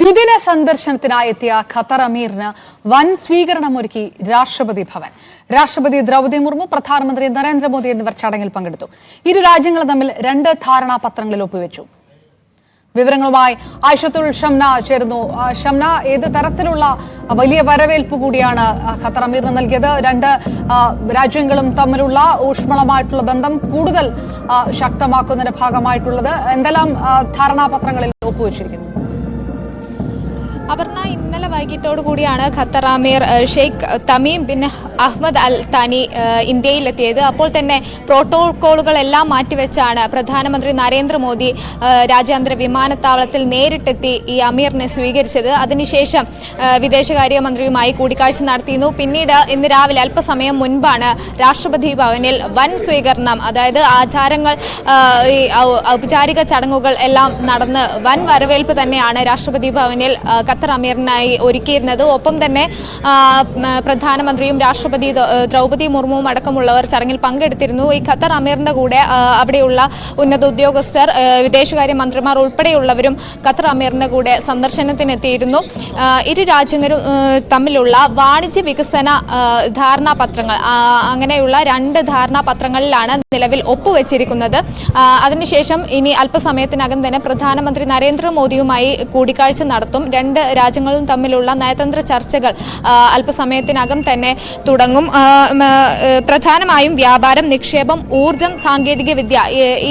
ദ്വിദിന സന്ദർശനത്തിനായി എത്തിയ ഖത്തർ അമീറിന് വൻ സ്വീകരണമൊരുക്കി രാഷ്ട്രപതി ഭവൻ. രാഷ്ട്രപതി ദ്രൗപദി മുർമു പ്രധാനമന്ത്രി നരേന്ദ്രമോദി എന്നിവർ ചടങ്ങിൽ പങ്കെടുത്തു. ഇരു രാജ്യങ്ങളും തമ്മിൽ രണ്ട് ധാരണാപത്രങ്ങളിൽ ഒപ്പുവെച്ചു. വിവരങ്ങളുമായി ആയിഷത്തുൽ ഷംന ചേരുന്നു. ഷംന ഏത് തരത്തിലുള്ള വലിയ വരവേൽപ്പ് കൂടിയാണ് ഖത്തർ അമീറിന് നൽകിയത്? രണ്ട് രാജ്യങ്ങളും തമ്മിലുള്ള ഊഷ്മളമായിട്ടുള്ള ബന്ധം കൂടുതൽ ശക്തമാക്കുന്നതിന്റെ ഭാഗമായിട്ടുള്ളത് എന്തെല്ലാം ധാരണാപത്രങ്ങളിൽ ഒപ്പുവെച്ചിരിക്കുന്നു? അപർണ ഇന്നലെ വൈകിട്ടോടു കൂടിയാണ് Qatar Amir Sheikh Tamim bin Ahmad al Thani ഇന്ത്യയിലെത്തിയത്. അപ്പോൾ തന്നെ പ്രോട്ടോകോളുകളെല്ലാം മാറ്റിവെച്ചാണ് പ്രധാനമന്ത്രി നരേന്ദ്രമോദി രാജ്യാന്തര വിമാനത്താവളത്തിൽ നേരിട്ടെത്തി ഈ അമീറിനെ സ്വീകരിച്ചത്. അതിനുശേഷം വിദേശകാര്യമന്ത്രിയുമായി കൂടിക്കാഴ്ച നടത്തിയിരുന്നു. പിന്നീട് ഇന്ന് രാവിലെ അല്പസമയം മുൻപാണ് രാഷ്ട്രപതി ഭവനിൽ വൻ സ്വീകരണം അതായത് ആചാരങ്ങൾ ഔപചാരിക ചടങ്ങുകൾ എല്ലാം നടന്ന് വൻ വരവേൽപ്പ് തന്നെയാണ് രാഷ്ട്രപതി ഭവനിൽ ആ, ഖത്തർ അമീറിനായി ഒരുക്കിയിരുന്നത്. ഒപ്പം തന്നെ പ്രധാനമന്ത്രിയും രാഷ്ട്രപതി ദ്രൗപതി മുർമുവും അടക്കമുള്ളവർ ചടങ്ങിൽ പങ്കെടുത്തിരുന്നു. ഈ ഖത്തർ അമീറിന്റെ കൂടെ അവിടെയുള്ള ഉന്നത ഉദ്യോഗസ്ഥർ വിദേശകാര്യ മന്ത്രിമാർ ഉൾപ്പെടെയുള്ളവരും ഖത്തർ അമീറിന്റെ കൂടെ സന്ദർശനത്തിനെത്തിയിരുന്നു. ഇരു രാജ്യങ്ങളും തമ്മിലുള്ള വാണിജ്യ വികസന ധാരണാപത്രങ്ങൾ അങ്ങനെയുള്ള രണ്ട് ധാരണാപത്രങ്ങളിലാണ് നിലവിൽ ഒപ്പുവെച്ചിരിക്കുന്നത്. അതിനുശേഷം ഇനി അല്പസമയത്തിനകം തന്നെ പ്രധാനമന്ത്രി നരേന്ദ്രമോദിയുമായി കൂടിക്കാഴ്ച നടത്തും. രണ്ട് രാജ്യങ്ങളും തമ്മിലുള്ള നയതന്ത്ര ചർച്ചകൾ അല്പസമയത്തിനകം തന്നെ തുടങ്ങും. പ്രധാനമായും വ്യാപാരം നിക്ഷേപം ഊർജം സാങ്കേതികവിദ്യ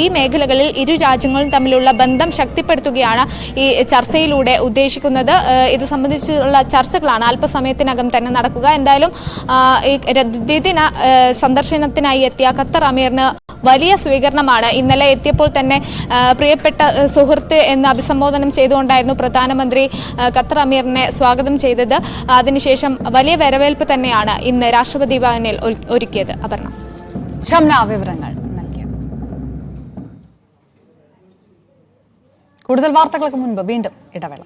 ഈ മേഖലകളിൽ ഇരു രാജ്യങ്ങളും തമ്മിലുള്ള ബന്ധം ശക്തിപ്പെടുത്തുകയാണ് ഈ ചർച്ചയിലൂടെ ഉദ്ദേശിക്കുന്നത്. ഇത് സംബന്ധിച്ചുള്ള ചർച്ചകളാണ് അല്പസമയത്തിനകം തന്നെ നടക്കുക. എന്തായാലും ദ്വിദിന സന്ദർശനത്തിനായി എത്തിയ ഖത്തർ അമീറിന് വലിയ സ്വീകരണമാണ്. ഇന്നലെ എത്തിയപ്പോൾ തന്നെ പ്രിയപ്പെട്ട സുഹൃത്ത് എന്ന് അഭിസംബോധനം ചെയ്തുകൊണ്ടായിരുന്നു പ്രധാനമന്ത്രി ഖത്തർ അമീറിനെ സ്വാഗതം ചെയ്തത്. അതിനുശേഷം വലിയ വരവേൽപ്പ് തന്നെയാണ് ഇന്ന് രാഷ്ട്രപതി ഭവനിൽ ഒരുക്കിയത്. അപർണ. വിവരങ്ങൾ കൂടുതൽ വാർത്തകൾക്ക് മുൻപ് വീണ്ടും ഇടവേള.